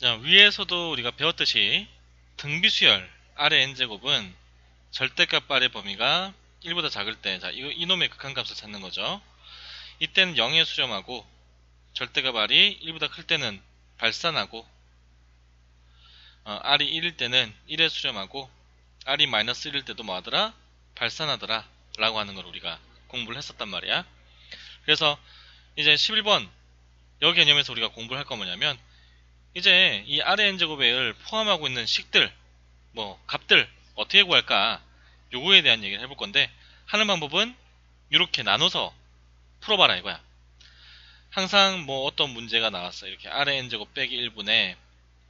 자, 위에서도 우리가 배웠듯이 등비수열 아래 n제곱은 절대값 아래 범위가 1보다 작을 때, 자, 이거 이놈의 극한값을 찾는 거죠. 이때는 0에 수렴하고 절대값 r이 1보다 클 때는 발산하고 어, r이 1일 때는 1에 수렴하고 r이 마이너스 1일 때도 뭐하더라? 발산하더라 라고 하는 걸 우리가 공부를 했었단 말이야. 그래서 이제 11번 여기 개념에서 우리가 공부를 할거 뭐냐면 이제 이 RN제곱을 포함하고 있는 식들 뭐 값들 어떻게 구할까 요거에 대한 얘기를 해볼 건데 하는 방법은 이렇게 나눠서 풀어봐라 이거야. 항상 뭐 어떤 문제가 나왔어 이렇게 RN제곱 빼기 1분의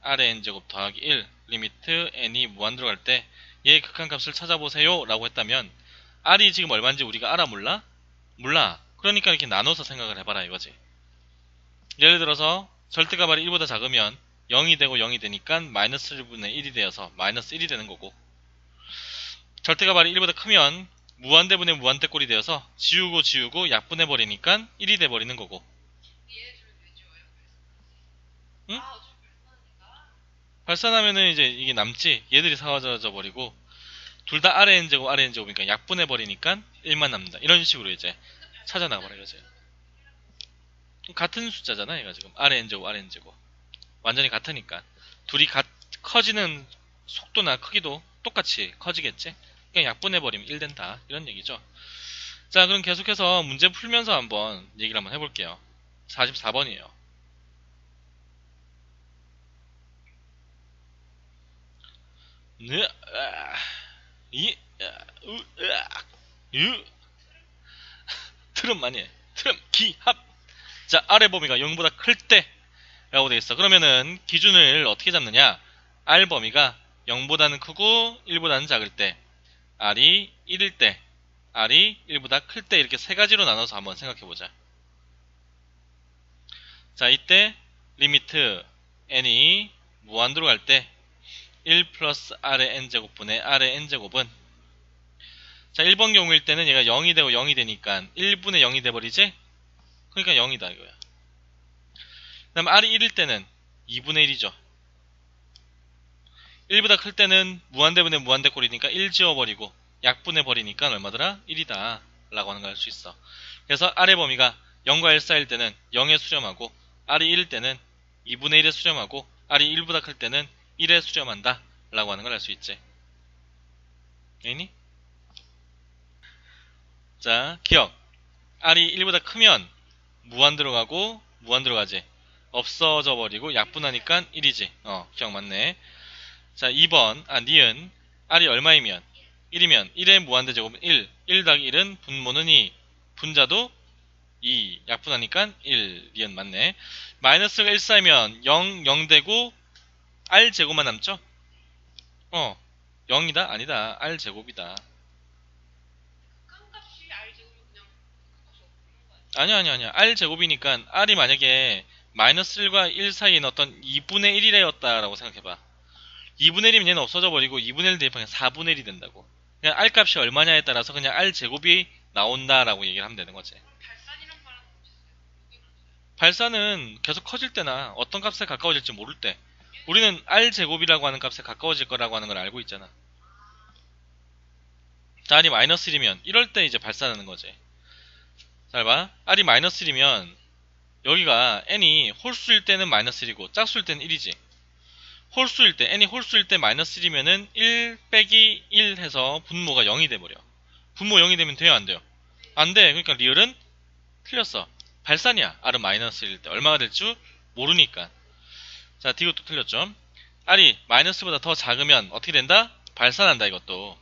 RN제곱 더하기 1 리미트 n이 무한 들어갈 때 얘의 극한값을 찾아보세요 라고 했다면 R이 지금 얼마인지 우리가 알아 몰라? 몰라. 그러니까 이렇게 나눠서 생각을 해봐라 이거지. 예를 들어서 절대값 R이 1보다 작으면 0이 되고 0이 되니까 마이너스 1분의 1이 되어서 마이너스 1이 되는 거고. 절대값 R이 1보다 크면 무한대분의 무한대꼴이 되어서 지우고 지우고 약분해 버리니까 1이 돼 버리는 거고. 응? 발산하면은 이제 이게 남지? 얘들이 사라져 버리고 둘 다 아래 n제곱 아래 n제곱이니까 약분해 버리니까 1만 남는다. 이런 식으로 이제 찾아 나가버려 이거지 같은 숫자잖아 얘가 지금. 아래 n제곱 완전히 같으니까. 둘이 가, 커지는 속도나 크기도 똑같이 커지겠지? 그냥 약분해 버리면 1 된다. 이런 얘기죠. 자 그럼 계속해서 문제 풀면서 한번 얘기를 한번 해볼게요. 44번이에요. 네, 아, 이, 아. 트름 많이 해. 트름, 기, 합. 자, 아래 범위가 0보다 클 때. 라고 되어 있어. 그러면은 기준을 어떻게 잡느냐? R 범위가 0보다는 크고 1보다는 작을 때. R이 1일 때. R이 1보다 클 때. 이렇게 세 가지로 나눠서 한번 생각해 보자. 자, 이때 리미트 n이 무한대로 갈 때. 1 플러스 r의 n제곱분의 r의 n제곱은 자 1번 경우일 때는 얘가 0이 되고 0이 되니까 1분의 0이 돼버리지? 그러니까 0이다 이거야. 그 다음 r이 1일 때는 2분의 1이죠. 1보다 클 때는 무한대분의 무한대꼴이니까 1 지워버리고 약분해 버리니까 얼마더라? 1이다. 라고 하는 걸 알 수 있어. 그래서 r의 범위가 0과 1 사이일 때는 0에 수렴하고 r이 1일 때는 2분의 1에 수렴하고 r이 1보다 클 때는 1에 수렴한다. 라고 하는 걸 알 수 있지. 애니? 자 기억. R이 1보다 크면 무한 들어가고 무한 들어가지. 없어져 버리고 약분하니까 1이지. 어 기억 맞네. 자 2번. 아 니은. R이 얼마이면? 1이면. 1의 무한대 제곱은 1 1 더하기 1은 분모는 2 분자도 2 약분하니까 1 니은 맞네. 마이너스가 1 쌓이면 0 0 되고 R 제곱만 남죠? 어 0이다? 아니다. R 제곱이다 아니야 아니야 아니야 R 제곱이니까 R이 만약에 마이너스 1과 1 사이에 어떤 2분의 1이라였다라고 생각해봐. 2분의 1이면 얘는 없어져 버리고 2분의 1 대입하면 4분의 1이 된다고. 그냥 R 값이 얼마냐에 따라서 그냥 R 제곱이 나온다라고 얘기를 하면 되는 거지. 발산은 계속 커질 때나 어떤 값에 가까워질지 모를 때. 우리는 R제곱이라고 하는 값에 가까워질 거라고 하는 걸 알고 있잖아. 자, R이 마이너스 1이면 이럴 때 이제 발산하는 거지. 잘 봐. R이 마이너스 1이면 여기가 N이 홀수일 때는 마이너스 1이고 짝수일 때는 1이지. 홀수일 때, N이 홀수일 때 마이너스 1이면은 1 빼기 1 해서 분모가 0이 돼버려. 분모 0이 되면 돼요? 안 돼요? 안 돼. 그러니까 리얼은 틀렸어. 발산이야. R은 마이너스 1일 때. 얼마가 될 줄 모르니까. 자, 이것도 틀렸죠. R이 마이너스보다 더 작으면 어떻게 된다? 발산한다, 이것도.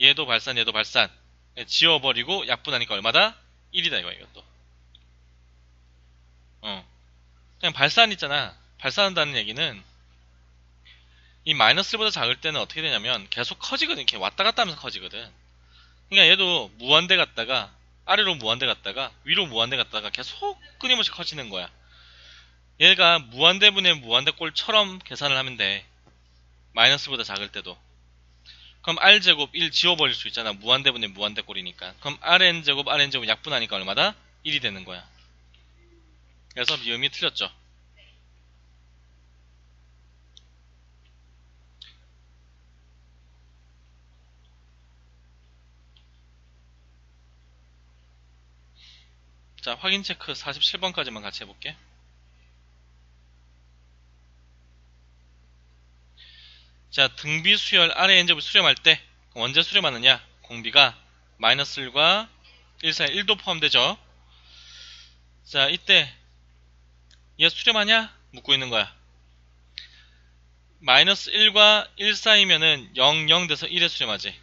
얘도 발산, 얘도 발산. 지워버리고 약분하니까 얼마다? 1이다, 이거, 이것도. 어. 그냥 발산 있잖아. 발산한다는 얘기는 이 마이너스보다 작을 때는 어떻게 되냐면 계속 커지거든. 이렇게 왔다 갔다 하면서 커지거든. 그러니까 얘도 무한대 갔다가 아래로 무한대 갔다가 위로 무한대 갔다가 계속 끊임없이 커지는 거야. 얘가 무한대분의 무한대꼴처럼 계산을 하면 돼. 마이너스보다 작을 때도. 그럼 R제곱 1 지워버릴 수 있잖아. 무한대분의 무한대꼴이니까. 그럼 Rn제곱 Rn제곱 약분하니까 얼마다? 1이 되는 거야. 그래서 미음이 틀렸죠. 자, 확인 체크 47번까지만 같이 해볼게. 자, 등비 수열 아래 n제곱 수렴할 때 언제 수렴하느냐? 공비가 마이너스 1과 1 사이 1도 포함되죠. 자, 이때 얘 수렴하냐? 묻고 있는 거야. 마이너스 1과 1 사이면은 0, 0 돼서 1에 수렴하지.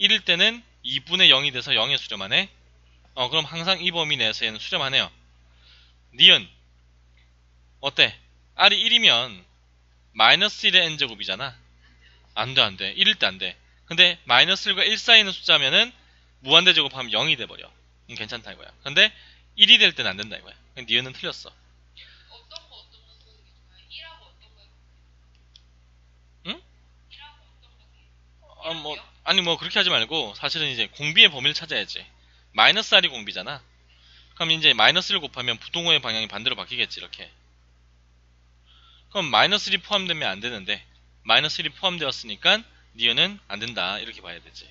1일 때는 2분의 0이 돼서 0에 수렴하네. 어, 그럼 항상 이 범위 내에서 얘는 수렴하네요. 니은. 어때? R이 1이면 마이너스 1의 n제곱이잖아. 안 돼, 안 돼. 1일 때 안 돼. 근데 마이너스 1과 1 사이 있는 숫자면은 무한대 제곱하면 0이 돼버려. 음, 괜찮다 이거야. 근데 1이 될 때는 안 된다 이거야. 니은은 틀렸어. 어떤 거 어떤 거 쓰는 게 좋아요? 1하고 어떤 거? 응? 1하고 어떤 거? 아, 뭐, 아니 뭐 그렇게 하지 말고 사실은 이제 공비의 범위를 찾아야지. 마이너스 R이 공비잖아. 그럼 이제 마이너스 1 곱하면 부동호의 방향이 반대로 바뀌겠지 이렇게. 그럼 마이너스 1이 포함되면 안 되는데 마이너스 1이 포함되었으니까 니은은 안 된다 이렇게 봐야 되지.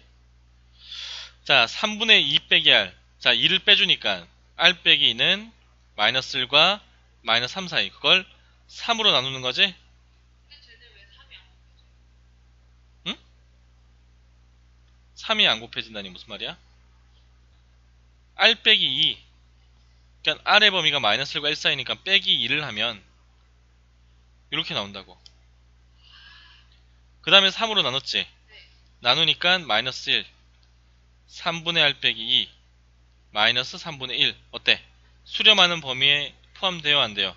자 3분의 2 빼기 R 자 2를 빼주니까 R 빼기 2는 마이너스 1과 마이너스 3 사이 그걸 3으로 나누는 거지? 근데 쟤네 왜 3이 안 곱해져? 3이 안 곱해진다니 무슨 말이야? R 빼기 2 그러니까 R의 범위가 마이너스 1과 1 사이니까 빼기 2를 하면 이렇게 나온다고. 그 다음에 3으로 나눴지? 나누니까 마이너스 1 3분의 R 빼기 2 마이너스 3분의 1 어때? 수렴하는 범위에 포함돼요 안 돼요?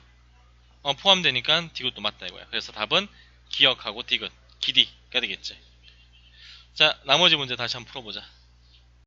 어 포함되니까 디귿도 맞다 이거야. 그래서 답은 기억하고 디귿. 기디가 되겠지. 자 나머지 문제 다시 한번 풀어보자